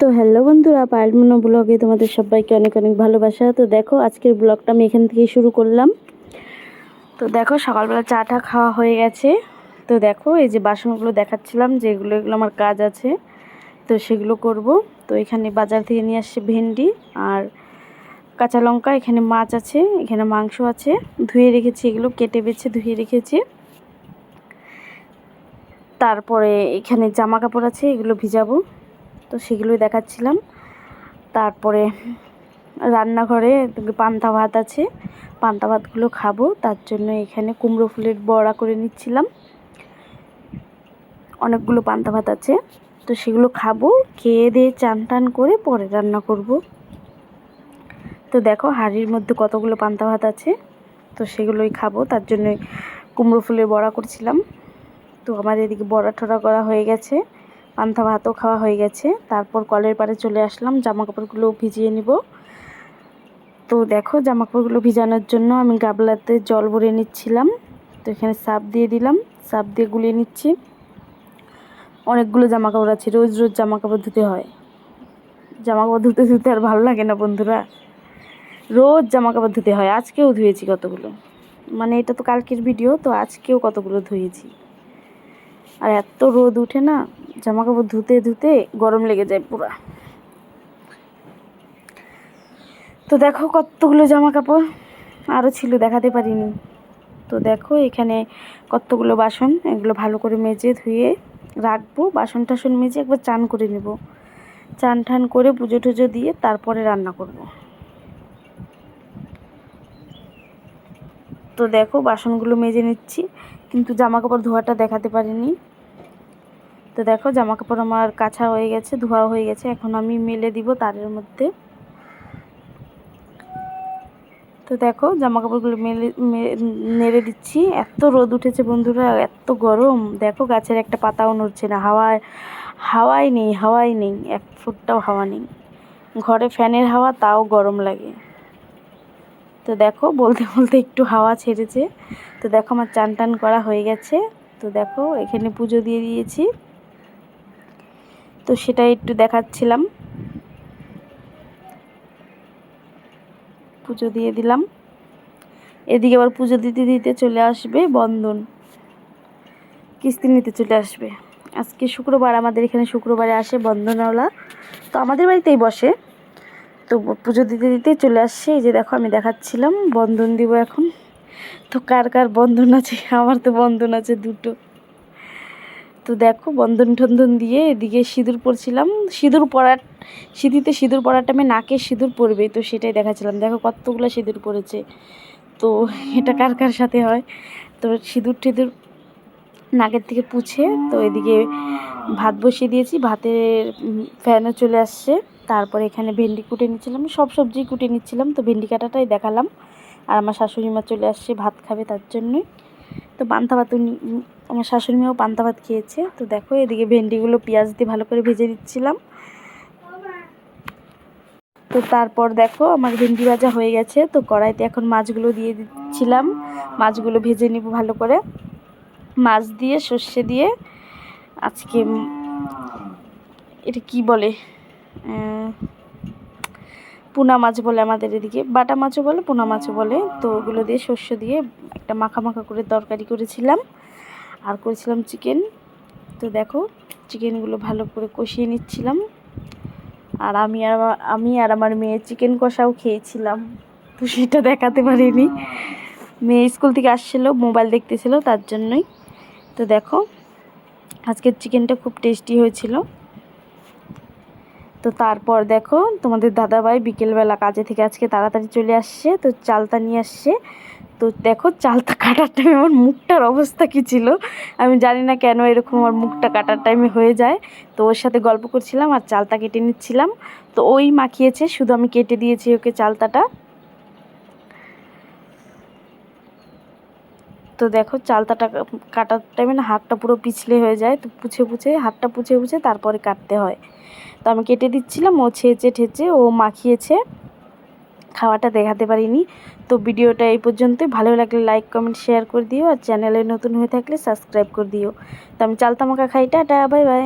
তো হ্যালো বন্ধুরা পায়েলমনো ব্লগে তোমাদের সবাইকে অনেক অনেক ভালোবাসা। তো দেখো, আজকের ব্লগটা আমি এখান থেকেই শুরু করলাম। তো দেখো, সকালবেলা চাটা খাওয়া হয়ে গেছে। তো দেখো, এই যে বাসনগুলো দেখাচ্ছিলাম যেগুলো এগুলো আমার কাজ আছে, তো সেগুলো করব। তো এখানে বাজার থেকে নিয়ে আসছে ভেন্ডি আর কাঁচা লঙ্কা, এখানে মাছ আছে, এখানে মাংস আছে। ধুয়ে রেখেছি এগুলো, কেটে বেছে ধুয়ে রেখেছি। তারপরে এখানে জামা কাপড় আছে, এগুলো ভিজাবো। তো সেগুলোই দেখাচ্ছিলাম। তারপরে রান্নাঘরে পান্তা ভাত আছে, পান্তা ভাতগুলো খাব। তার জন্য এখানে কুমড়ো ফুলের বড়া করে নিচ্ছিলাম। অনেকগুলো পান্তা ভাত আছে, তো সেগুলো খাব, খেয়ে দিয়ে চান টান করে পরে রান্না করব। তো দেখো হাঁড়ির মধ্যে কতগুলো পান্তা ভাত আছে, তো সেগুলোই খাব। তার জন্য কুমড়ো ফুলের বড়া করছিলাম। তো আমার এদিকে বড়া ঠড়া করা হয়ে গেছে। পান্তা ভাতও খাওয়া হয়ে গেছে। তারপর কলের পাড়ে চলে আসলাম জামা কাপড়গুলো ভিজিয়ে নিব। তো দেখো জামা কাপড়গুলো ভিজানোর জন্য আমি গাবলাতে জল ভরে নিচ্ছিলাম। তো এখানে সাপ দিয়ে দিলাম, সাপ দিয়ে গুলিয়ে নিচ্ছি। অনেকগুলো জামা কাপড় আছে, রোজ রোজ জামা কাপড় ধুতে হয়। জামা কাপড় ধুতে ধুতে আর ভালো লাগে না বন্ধুরা। রোজ জামা কাপড় ধুতে হয়, আজকেও ধুয়েছি কতগুলো? মানে এটা তো কালকের ভিডিও তো আজকেও কতগুলো ধুয়েছি? আর এত রোদ উঠে না জামা কাপড় ধুতে ধুতে গরম লেগে যায় পুরা। তো দেখো কতগুলো জামা কাপড় আরও ছিল, দেখাতে পারিনি। তো দেখো এখানে কতগুলো বাসন, এগুলো ভালো করে মেজে ধুয়ে রাখব বাসন টাসন মেজে একবার চান করে নেব। চান ঠান করে পুজো টুজো দিয়ে তারপরে রান্না করব। তো দেখো বাসনগুলো মেজে নিচ্ছি, কিন্তু জামা কাপড় ধোয়াটা দেখাতে পারিনি। তো দেখো জামা কাপড় আমার কাছা হয়ে গেছে, ধোয়া হয়ে গেছে, এখন আমি মেলে দিব তারের মধ্যে। তো দেখো জামা কাপড়গুলো মেলে নেড়ে দিচ্ছি। এত রোদ উঠেছে বন্ধুরা, এত গরম। দেখো, গাছের একটা পাতাও নড়ছে না, হাওয়ায়, হাওয়াই নেই হাওয়াই নেই, এক ফুটটাও হাওয়া নেই। ঘরে ফ্যানের হাওয়া, তাও গরম লাগে। তো দেখো, বলতে বলতে একটু হাওয়া ছেড়েছে। তো দেখো, আমার চান টান করা হয়ে গেছে। তো দেখো, এখানে পুজো দিয়ে দিয়েছি। তো সেটা একটু দেখাচ্ছিলাম। পুজো দিয়ে দিলাম। এদিকে আবার পুজো দিতে দিতে চলে আসবে বন্ধন। কিস্তি নিতে চলে আসবে। আজকে শুক্রবার, আমাদের এখানে শুক্রবারে আসে বন্ধনওয়ালা। তো আমাদের বাড়িতেই বসে। তো পুজো দিতে দিতে চলে আসছে। এই যে দেখো, আমি দেখাচ্ছিলাম বন্ধন দিব এখন। তো কার কার বন্ধন আছে? আমার তো বন্ধন আছে দুটো। তো দেখো, বন্ধন টন্ধন দিয়ে এদিকে সিঁদুর পরছিলাম। সিঁদুর পরার, সিঁথিতে সিঁদুর পরার টাইমে নাকে সিঁদুর পরবে তো সেটাই দেখাচ্ছিলাম। দেখো কতগুলো সিঁদুর পরেছে। তো এটা কার কার সাথে হয়? তো সিঁদুর টিঁদুর নাকের থেকে পুছে, তো এদিকে ভাত বসিয়ে দিয়েছি। ভাতের ফ্যানও চলে আসছে। তারপরে এখানে ভেন্ডি কুটে নিচ্ছিলাম। সব সবজি কুটে নিচ্ছিলাম। তো ভেন্ডি কাটাটাই দেখালাম। আর আমার শাশুড়ি মা চলে আসছে, ভাত খাবে তার জন্যই। তো পান্তা ভাত উনি, আমার শাশুড়ি মেয়েও পান্তা ভাত খেয়েছে। তো দেখো, এদিকে ভেন্ডিগুলো পেঁয়াজ দিয়ে ভালো করে ভেজে দিচ্ছিলাম তো তারপর দেখো, আমার ভেন্ডি ভাজা হয়ে গেছে। তো কড়াইতে এখন মাছগুলো দিয়ে দিচ্ছিলাম। মাছগুলো ভেজে নিব ভালো করে। মাছ দিয়ে, সর্ষে দিয়ে, আজকে এটা কি বলে? পোনা মাছ বলে আমাদের এদিকে, বাটা মাছও বলে, পোনা মাছও বলে। তো ওগুলো দিয়ে শস্য দিয়ে একটা মাখা মাখা করে তরকারি করেছিলাম। আর করেছিলাম চিকেন। তো দেখো, চিকেনগুলো ভালো করে কষিয়ে নিচ্ছিলাম। আর আমি আর আমি আর আমার মেয়ে চিকেন কষাও খেয়েছিলাম। তো সেটা দেখাতে পারিনি। মেয়ে স্কুল থেকে আসছিল, মোবাইল দেখতেছিল, তার জন্যই। তো দেখো, আজকের চিকেনটা খুব টেস্টি হয়েছিল। তো তারপর দেখো, তোমাদের দাদাভাই বিকেলবেলা কাজে থেকে আজকে তাড়াতাড়ি চলে আসছে, তো চালতা নিয়ে আসছে। তো দেখো, চালতা কাটার টাইমে আমার মুখটার অবস্থা কী ছিল? আমি জানি না কেন এরকম আমার মুখটা কাটার টাইমে হয়ে যায়। তো ওর সাথে গল্প করছিলাম আর চালতা কেটে নিচ্ছিলাম। তো ওই মাখিয়েছে, শুধু আমি কেটে দিয়েছি ওকে চালতাটা। তো দেখো, চালতাটা কাটার টাইমে না হাতটা পুরো পিছলে হয়ে যায়। তো পুছে পুছে, হাতটা পুছে পুছে তারপরে কাটতে হয়। তো আমি কেটে দিচ্ছিলাম, ও ছেঁচে ঠেচে ও মাখিয়েছে। খাওয়াটা দেখাতে পারিনি। তো ভিডিওটা এই পর্যন্তই। ভালো লাগলে লাইক কমেন্ট শেয়ার করে দিও। আর চ্যানেলে নতুন হয়ে থাকলে সাবস্ক্রাইব করে দিও। তো আমি চালতামাকা খাই। Tata bye bye